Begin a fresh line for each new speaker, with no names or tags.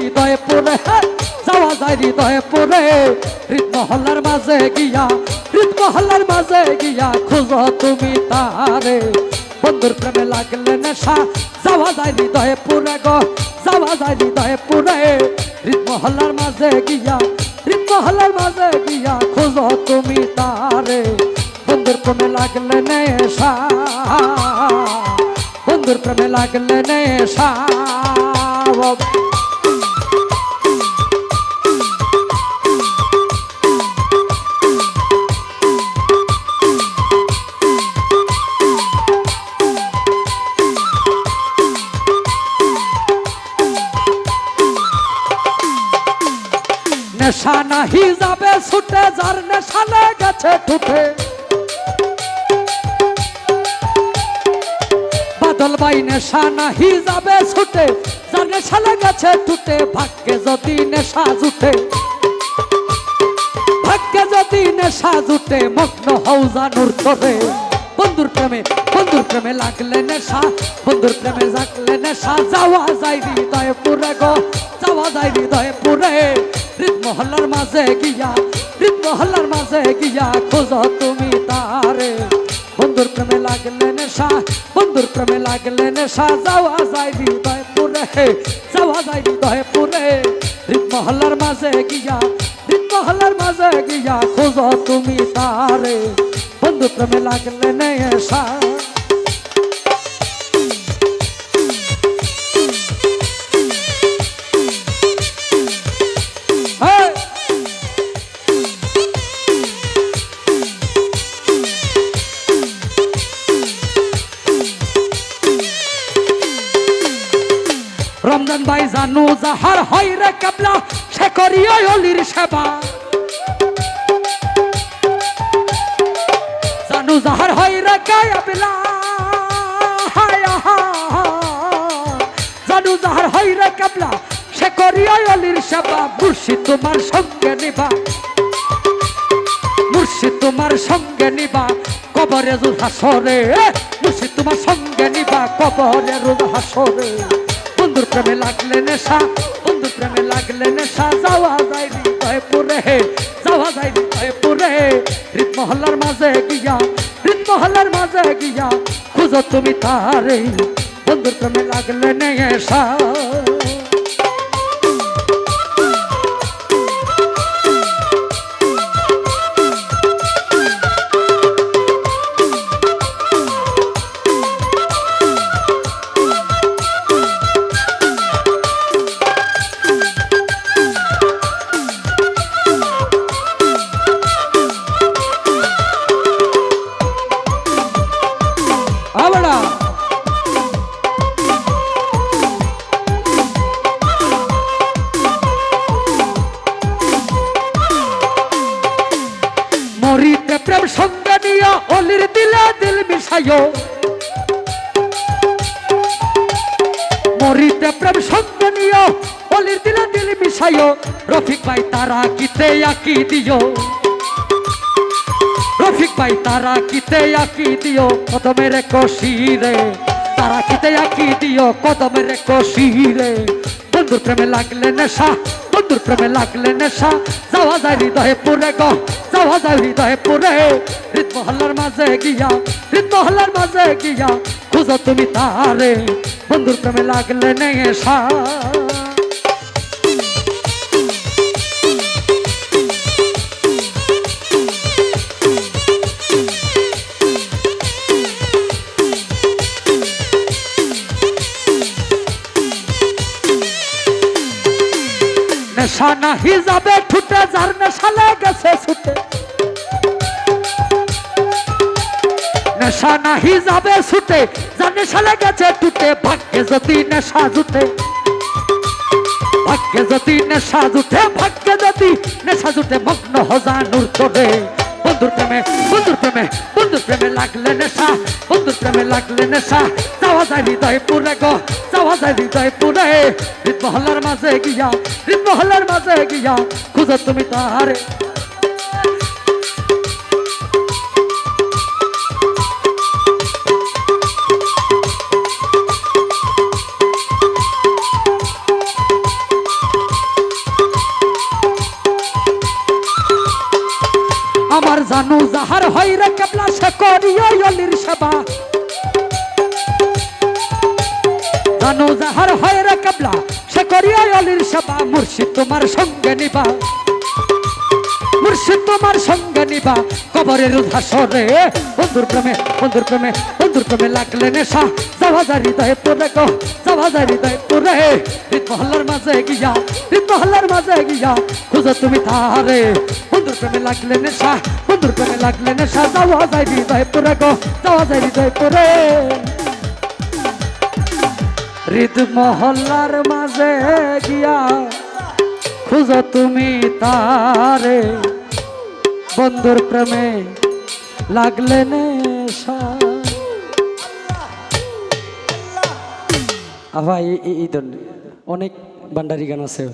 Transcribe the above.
হৃদয়ে পড়ে যাওয়া যায় হৃদয়ে পড়ে হৃদ মহল্লার মাঝে গিয়া হৃদ মহল্লার মাঝে গিয়া খুঁজো তুমি তারে। বন্ধুর প্রেমে লাগলে নেশা, যাওয়া যায় হৃদয়ে পুরে গো, যাওয়া যায় হৃদয়ে পুরে হৃদ মহল্লার মাঝে গিয়া, হৃদমহল্লার মাঝে গিয়া খুঁজো তুমি তারে। বন্ধুর প্রেমে লাগলে নেশা, বন্ধুর প্রেমে লাগলে নেশা। নেশা নাহি যাবে, ছুটে যার নেশা লেগেছে ঠুঠে। বাদল বাই নেশা নাহি যাবে, ছুটে যার নেশা লেগেছে ঠুটে ভাগ্যে যদি নেশা জুটে, ভাগ্যে যদি নেশা জুটে, মগ্ন হও জানুর তোরে। বন্ধুর প্রেমে বন্ধুর প্রেমে লাগলে নেশা, বন্ধুর প্রেমে জাগলে নেশা। যাওয়া যায় হৃদয়ে পুরে গো, যাওয়া যায় হৃদয়ে পুরে মহল্লার মাঝে গিয়া মহল্লার মাঝে গিয়া খোঁজো তুমি তারে। বন্ধুর প্রেমে লাগলে নেশা, বন্ধুর প্রেমে লাগলে নেশা। যাওয়া যায় হৃদয় পুরে যাওয়া যায় হৃদয় পুরে মহল্লার মাঝে গিয়া মহল্লার মাঝে গিয়া খোঁজো তুমি তারে। বন্ধু প্রেমে লাগলে নেশা! রমজান ভাই জানু যাহার হয় রে কাবলা সে করিও অলির সেবা যাহার হয় রে আহা। জানু যাহার হয় রে কাবলা। সে করিও অলির সেবা, মুর্শিদ তোমার সঙ্গে নিবা। মুর্শিদ তোমার সঙ্গে নিবা, কবরে রোজ হাসরে। মুর্শিদ তোমার সঙ্গে নিবা, কবরে রোজ হাসরে। বন্ধুর প্রেমে লাগলে নেশা প্রেমে লাগলে নেশা, যাওয়া যায় হৃদয় পুরে যাওয়া যায় হৃদয় পুরে হৃদ মহল্লার মাঝে গিয়া হৃদ মহল্লার মাঝে গিয়া খুঁজো তুমি তারে বন্ধুর প্রেমে লাগলে নেশা। দিল মিশাইও মরিতে প্রেম সঙ্গে নিয়া অলির দিলে দিল মিশাইও রফিক ভাই তারা কিতে আকি দিও রফিক ভাই তারা কিতে আকি দিও কদমের কশিরে তারা কিতে আকি দিও কদমের কশিরে বন্ধুর প্রেমে লাগলে নেশা বন্ধুর প্রেমে লাগলে নেশা। যাওয়া যায় হৃদয়ে পুরে গ, যাওয়া যায় হৃদয়ে পুরে হৃদমহল্লার মাঝে গিয়া, হৃদমহল্লার মাঝে গিয়া, খুঁজো তুমি তারে। বন্ধুর প্রেমে লাগলে নেশা। নেশা নাহি যাবে ঠুটে, যার নেশা লেগেছে ছুটে। নেশা নাহি যাবে ছুটে, যার নেশা লেগেছে টুটে, ভাগ্যে যদি নেশা জুটে। ভাগ্যে যদি নেশা জুটে, ভাগ্যে যদি নেশা জুটে, মগ্ন হজানুর প্রেমে বন্ধুর প্রেমে বন্ধুর প্রেমে লাগলে নেশা, বন্ধু প্রেমে লাগলে নেশা। যাওয়া যায় হৃদয় পুরে গো, যাওয়া যায় হৃদয় পুরে হৃদ মহল্লার মাঝে গিয়া হৃদ মহল্লার মাঝে গিয়া, খুঁজো তুমি তাহারে। জানু যাহার হয় রে কেবলা, সে করিও অলির সেবা। জানু যাহার হয় রে কেবলা, সে করিও অলির সেবা, মুর্শিদ তোমার সঙ্গে নিবা। মুর্শিদ তোমার সঙ্গে নিবা। কবরের উদাসরে বন্ধুর প্রেমে বন্ধুর প্রেমে বন্ধুর প্রেমে লাগলে নেশা। যায় হৃদয়ে পরে যাওয়া যায় হৃদয়ে পরে। মহল্লার মাঝে গিয়া মহল্লার মাঝে গিয়া, খুঁজো তুমি তারে বন্ধুর প্রেমে লাগলে নেশা, বন্ধুর প্রেমে লাগলে নেশা। যাওয়া যায় হৃদয়ে পরে গো, যাওয়া যায় হৃদয়ে পরে। হৃদ মহল্লার মাঝে গিয়া, খুঁজো তুমি তারে বন্ধুর প্রেমে লাগলে নেশা আবার এই এই অনেক ভান্ডারি গান আছে।